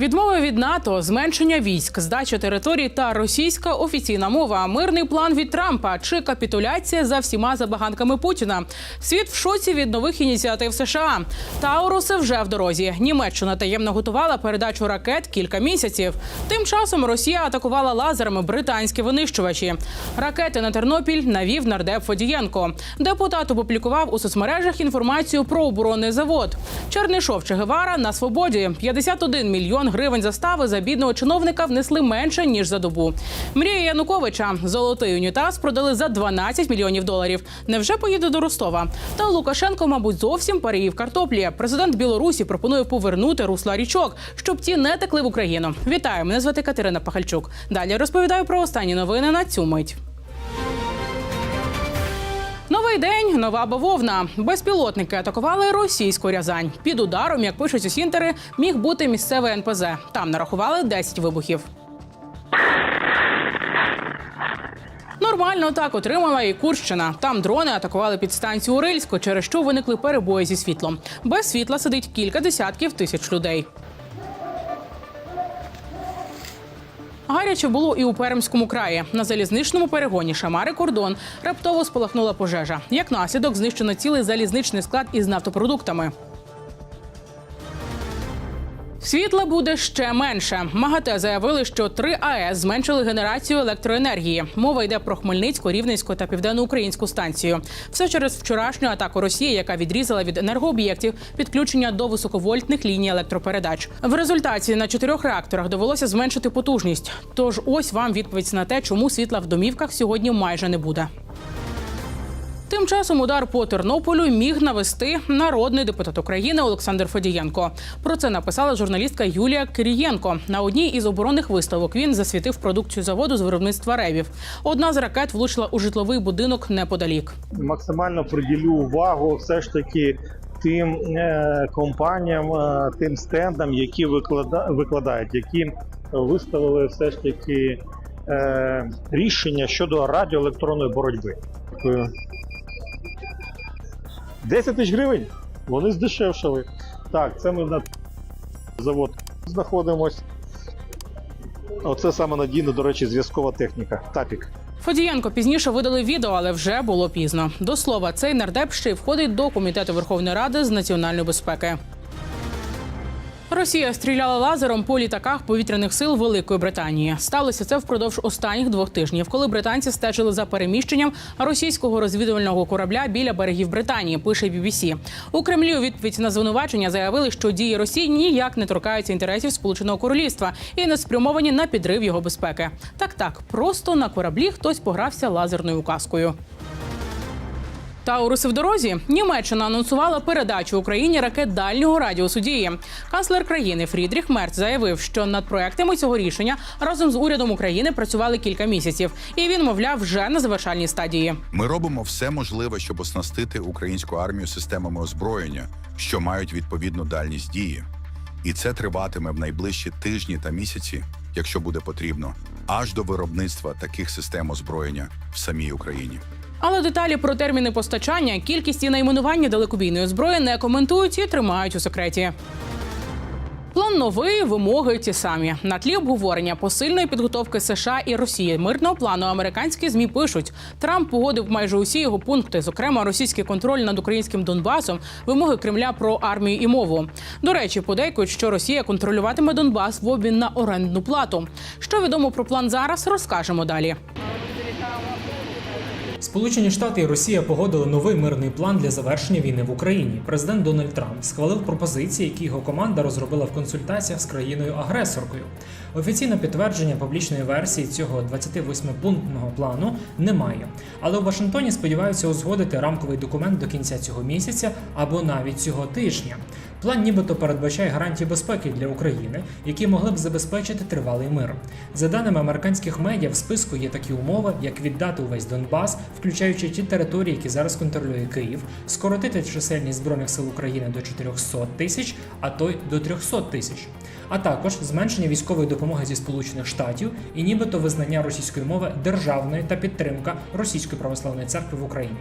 Відмови від НАТО, зменшення військ, здача територій та російська офіційна мова, мирний план від Трампа чи капітуляція за всіма забаганками Путіна. Світ в шоці від нових ініціатив США. Тауруси вже в дорозі. Німеччина таємно готувала передачу ракет кілька місяців. Тим часом Росія атакувала лазерами британські винищувачі. Ракети на Тернопіль навів нардеп Фодієнко. Депутат опублікував у соцмережах інформацію про оборонний завод. Чернишов Че Гевара на свободі. 51 мільйон гривень застави за бідного чиновника внесли менше ніж за добу. Мрія Януковича золотий унітаз продали за 12 мільйонів доларів. Невже поїде до Ростова? Та Лукашенко, мабуть, зовсім переїв картоплі. Президент Білорусі пропонує повернути русла річок, щоб ті не текли в Україну. Вітаю, мене звати Катерина Пахальчук. Далі розповідаю про останні новини на цю мить. Новий день, нова бавовна. Безпілотники атакували російську Рязань. Під ударом, як пишуть у Сінтери, міг бути місцевий НПЗ. Там нарахували 10 вибухів. Нормально так отримала і Курщина. Там дрони атакували підстанцію Урильську, через що виникли перебої зі світлом. Без світла сидить кілька десятків тисяч людей. Гаряче було і у Пермському краї. На залізничному перегоні Шамари кордон раптово спалахнула пожежа. Як наслідок знищено цілий залізничний склад із нафтопродуктами. Світла буде ще менше. МАГАТЕ заявили, що три АЕС зменшили генерацію електроенергії. Мова йде про Хмельницьку, Рівненську та Південноукраїнську станцію. Все через вчорашню атаку Росії, яка відрізала від енергооб'єктів підключення до високовольтних ліній електропередач. В результаті на чотирьох реакторах довелося зменшити потужність. Тож ось вам відповідь на те, чому світла в домівках сьогодні майже не буде. Тим часом удар по Тернополю міг навести народний депутат України Олександр Федієнко. Про це написала журналістка Юлія Кирієнко. На одній із оборонних виставок він засвітив продукцію заводу з виробництва ревів. Одна з ракет влучила у житловий будинок неподалік. максимально приділю увагу все ж таки тим е, компаніям, е, тим стендам, які виклада, викладають, які виставили все ж таки е, рішення щодо радіоелектронної боротьби. Дякую. 10 тисяч гривень. Вони здешевшали. Так, це ми на завод знаходимось. Оце саме надійна, до речі, зв'язкова техніка. Тапік. Фадієнко пізніше видали відео, але вже було пізно. До слова, цей нардеп ще й входить до комітету Верховної Ради з національної безпеки. Росія стріляла лазером по літаках повітряних сил Великої Британії. Сталося це впродовж останніх двох тижнів, коли британці стежили за переміщенням російського розвідувального корабля біля берегів Британії. Пише BBC. У Кремлі у відповідь на звинувачення заявили, що дії Росії ніяк не торкаються інтересів Сполученого Королівства і не спрямовані на підрив його безпеки. Так, так, просто на кораблі хтось погрався лазерною указкою. Тауруси в дорозі. Німеччина анонсувала передачу Україні ракет дальнього радіусу дії. Канцлер країни Фрідріх Мерц заявив, що над проектами цього рішення разом з урядом України працювали кілька місяців, і він, мовляв, вже на завершальній стадії. Ми робимо все можливе, щоб оснастити українську армію системами озброєння, що мають відповідну дальність дії. І це триватиме в найближчі тижні та місяці, якщо буде потрібно, аж до виробництва таких систем озброєння в самій Україні. Але деталі про терміни постачання, кількість і найменування далекобійної зброї не коментують і тримають у секреті. План новий, вимоги ті самі. На тлі обговорення посильної підготовки США і Росії мирного плану американські змі пишуть: Трамп погодив майже усі його пункти, зокрема російський контроль над українським Донбасом, вимоги Кремля про армію і мову. До речі, подейкують, що Росія контролюватиме Донбас в обмін на орендну плату. Що відомо про план зараз, розкажемо далі. Сполучені Штати і Росія погодили новий мирний план для завершення війни в Україні. Президент Дональд Трамп схвалив пропозиції, які його команда розробила в консультаціях з країною-агресоркою. Офіційне підтвердження публічної версії цього 28-пунктного плану немає. Але у Вашингтоні сподіваються узгодити рамковий документ до кінця цього місяця або навіть цього тижня. План нібито передбачає гарантії безпеки для України, які могли б забезпечити тривалий мир. За даними американських медіа, в списку є такі умови, як віддати увесь Донбас, включаючи ті території, які зараз контролює Київ, скоротити чисельність збройних сил України до 400 тисяч, а то й до 300 тисяч. а також зменшення військової допомоги зі Сполучених Штатів і нібито визнання російської мови державною та підтримка Російської православної церкви в Україні.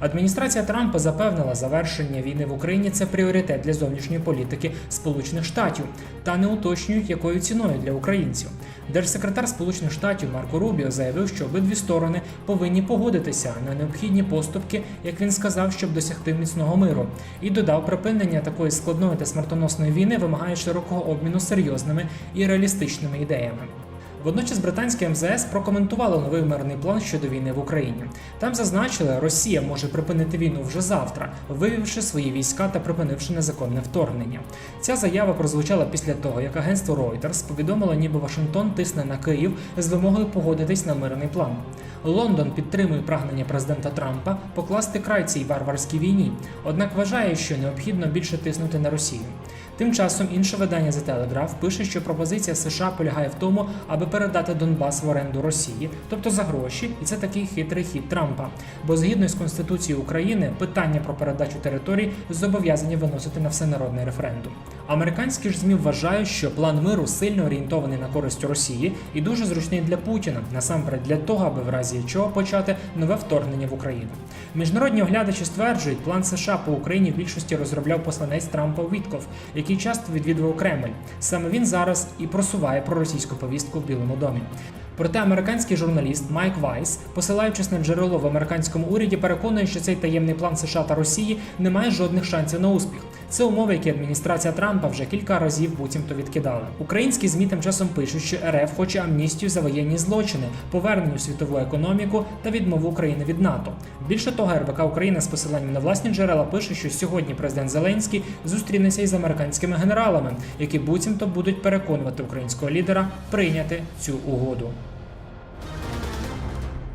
Адміністрація Трампа запевнила, завершення війни в Україні це пріоритет для зовнішньої політики Сполучених Штатів та не уточнюють, якою ціною для українців. Держсекретар Сполучених Штатів Марко Рубіо заявив, що обидві сторони повинні погодитися на необхідні поступки, як він сказав, щоб досягти міцного миру, і додав, припинення такої складної та смертоносної війни вимагає широкого обміну серйозними і реалістичними ідеями. Водночас британське МЗС прокоментувало новий мирний план щодо війни в Україні. Там зазначили, Росія може припинити війну вже завтра, вивівши свої війська та припинивши незаконне вторгнення. Ця заява прозвучала після того, як агентство Reuters повідомило, ніби Вашингтон тисне на Київ з вимогою погодитись на мирний план. Лондон підтримує прагнення президента Трампа покласти край цій варварській війні, однак вважає, що необхідно більше тиснути на Росію. Тим часом інше видання The Telegraph пише, що пропозиція США полягає в тому, аби передати Донбас в оренду Росії, тобто за гроші, і це такий хитрий хід Трампа. Бо згідно з Конституцією України питання про передачу територій зобов'язані виносити на всенародний референдум. Американські ж змі вважають, що план миру сильно орієнтований на користь Росії і дуже зручний для Путіна, насамперед для того, аби в разі чого почати нове вторгнення в Україну. Міжнародні оглядачі стверджують, план США по Україні в більшості розробляв посланець Трампа Вітков, який часто відвідував Кремль. Саме він зараз і просуває проросійську повістку в Білому домі. Проте американський журналіст Майк Вайс, посилаючись на джерело в американському уряді, переконує, що цей таємний план США та Росії не має жодних шансів на успіх. Це умови, які адміністрація Трампа вже кілька разів буцімто відкидала. Українські змі тим часом пишуть, що РФ хоче амністію за воєнні злочини, повернення світову економіку та відмову України від НАТО. Більше того, РБК Україна з посиланням на власні джерела пише, що сьогодні президент Зеленський зустрінеться із американськими генералами, які буцімто будуть переконувати українського лідера прийняти цю угоду.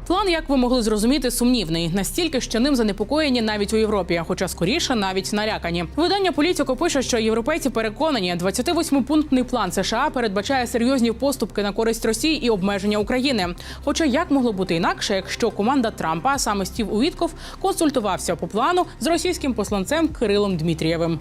План, як ви могли зрозуміти, сумнівний настільки, що ним занепокоєні навіть у Європі, хоча скоріше навіть налякані. Видання політико пише, що європейці переконані, 28-пунктний план США передбачає серйозні поступки на користь Росії і обмеження України. Хоча як могло бути інакше, якщо команда Трампа, саме Стів Увітков, консультувався по плану з російським посланцем Кирилом Дмитрієвим.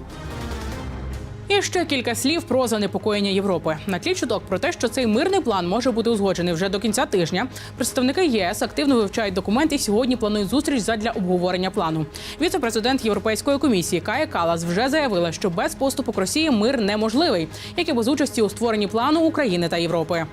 І ще кілька слів про занепокоєння Європи. На тлі чуток про те, що цей мирний план може бути узгоджений вже до кінця тижня. Представники єС активно вивчають документ і сьогодні планують зустріч задля обговорення плану. Віце-президент Європейської комісії Кая Калас вже заявила, що без поступок Росії мир неможливий, як і без участі у створенні плану України та Європи.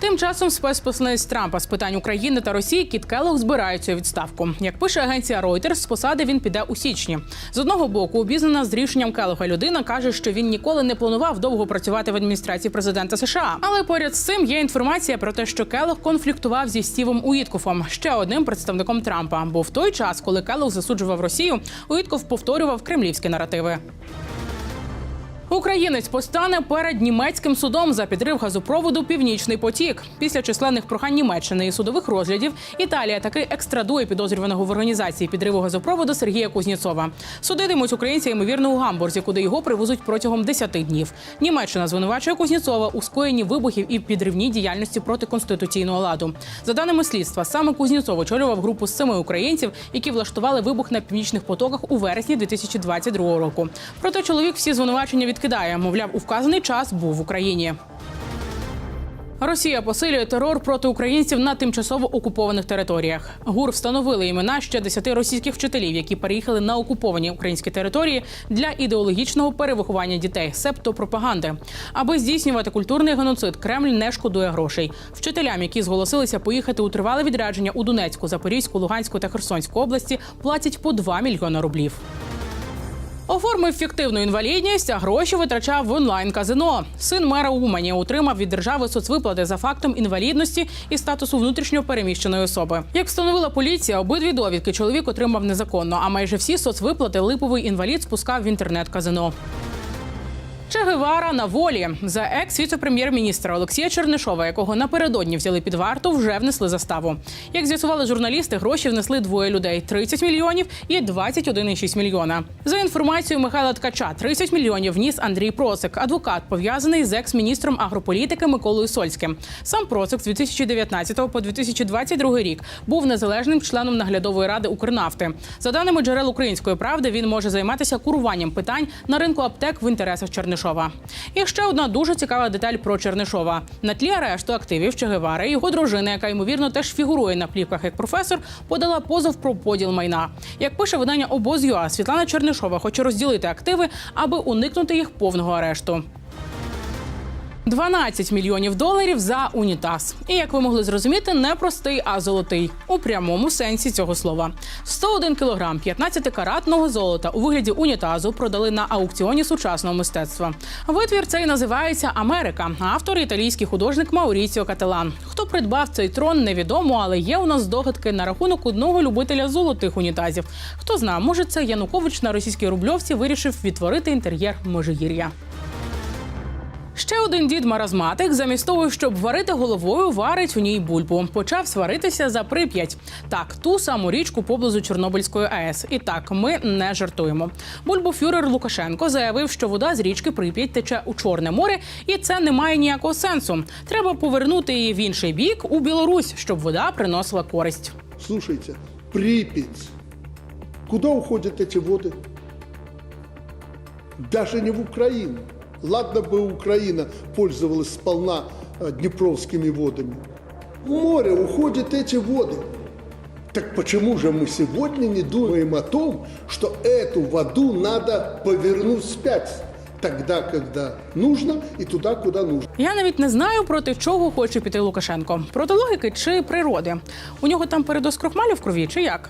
Тим часом спецпосланець Трампа з питань України та Росії Кіт Келлог збирається у відставку. Як пише агенція Reuters, з посади він піде у січні. З одного боку, обізнана з рішенням Келлога людина каже, що він ніколи не планував довго працювати в адміністрації президента США. Але поряд з цим є інформація про те, що Келлог конфліктував зі Стівом Уіткофом, ще одним представником Трампа. Бо в той час, коли Келлог засуджував Росію, Уітков повторював кремлівські наративи. Українець постане перед німецьким судом за підрив газопроводу Північний потік. Після численних прохань Німеччини і судових розглядів Італія таки екстрадує підозрюваного в організації підриву газопроводу Сергія Кузнєцова. Судитимуть українця ймовірно у Гамбурзі, куди його привезуть протягом 10 днів. Німеччина звинувачує Кузнєцова у скоєнні вибухів і підривній діяльності проти конституційного ладу. За даними слідства, саме Кузнєцов очолював групу з семи українців, які влаштували вибух на північних потоках у вересні 2022 року. Проте чоловік всі звинувачення відкидає. Мовляв, у вказаний час був в Україні. Росія посилює терор проти українців на тимчасово окупованих територіях. ГУР встановили імена ще десяти російських вчителів, які переїхали на окуповані українські території для ідеологічного перевиховання дітей, себто пропаганди. Аби здійснювати культурний геноцид, Кремль не шкодує грошей. Вчителям, які зголосилися поїхати у тривале відрядження у Донецьку, Запорізьку, Луганську та Херсонську області, платять по 2 мільйони рублів. Оформив фіктивну інвалідність, а гроші витрачав в онлайн-казино. Син мера Умані отримав від держави соцвиплати за фактом інвалідності і статусу внутрішньо переміщеної особи. Як встановила поліція, обидві довідки чоловік отримав незаконно, а майже всі соцвиплати липовий інвалід спускав в інтернет-казино. Че Гевара на волі за екс-віце-прем'єр-міністра Олексія Чернишова, якого напередодні взяли під варту, вже внесли заставу. Як з'ясували журналісти, гроші внесли двоє людей: 30 мільйонів і 21,6 мільйона. За інформацією Михайла Ткача, 30 мільйонів вніс Андрій Процик, адвокат пов'язаний з екс-міністром агрополітики Миколою Сольським. Сам Процик з 2019 по 2022 рік був незалежним членом наглядової ради Укрнафти. За даними джерел української правди, він може займатися куруванням питань на ринку аптек в інтересах Чернишова. Чернишова. І ще одна дуже цікава деталь про Чернишова. На тлі арешту активів Че Гевари, його дружина, яка ймовірно теж фігурує на плівках як професор, подала позов про поділ майна. Як пише видання обоз.ЮА, Світлана Чернишова хоче розділити активи, аби уникнути їх повного арешту. 12 мільйонів доларів за унітаз. І як ви могли зрозуміти, не простий, а золотий у прямому сенсі цього слова. 101 кілограм 15-каратного золота у вигляді унітазу продали на аукціоні сучасного мистецтва. Витвір цей називається Америка. Автор італійський художник Мауріціо Кателан. Хто придбав цей трон, невідомо, але є у нас здогадки на рахунок одного любителя золотих унітазів. Хто зна, може, це Янукович на російській рубльовці вирішив відтворити інтер'єр Межигір'я. Ще один дід маразматик, замість того, щоб варити головою, варить у ній бульбу. Почав сваритися за прип'ять. Так, ту саму річку поблизу Чорнобильської АЕС. І так, ми не жартуємо. Бульбофюрер Лукашенко заявив, що вода з річки Прип'ять тече у Чорне море, і це не має ніякого сенсу. Треба повернути її в інший бік у Білорусь, щоб вода приносила користь. Слушайте, Припять. Куда уходят эти воды? Даже не в Украину. Ладно бы Украина пользовалась сполна э, днепровскими водами. В море уходят эти воды. Так почему же мы сегодня не думаем о том, что эту воду надо повернуть вспять? Тогда, когда нужно, и туда, куда нужно. Я навіть не знаю, проти чого хоче піти Лукашенко. Проти логіки чи природи. У нього там передоз крохмалю в крові, чи як?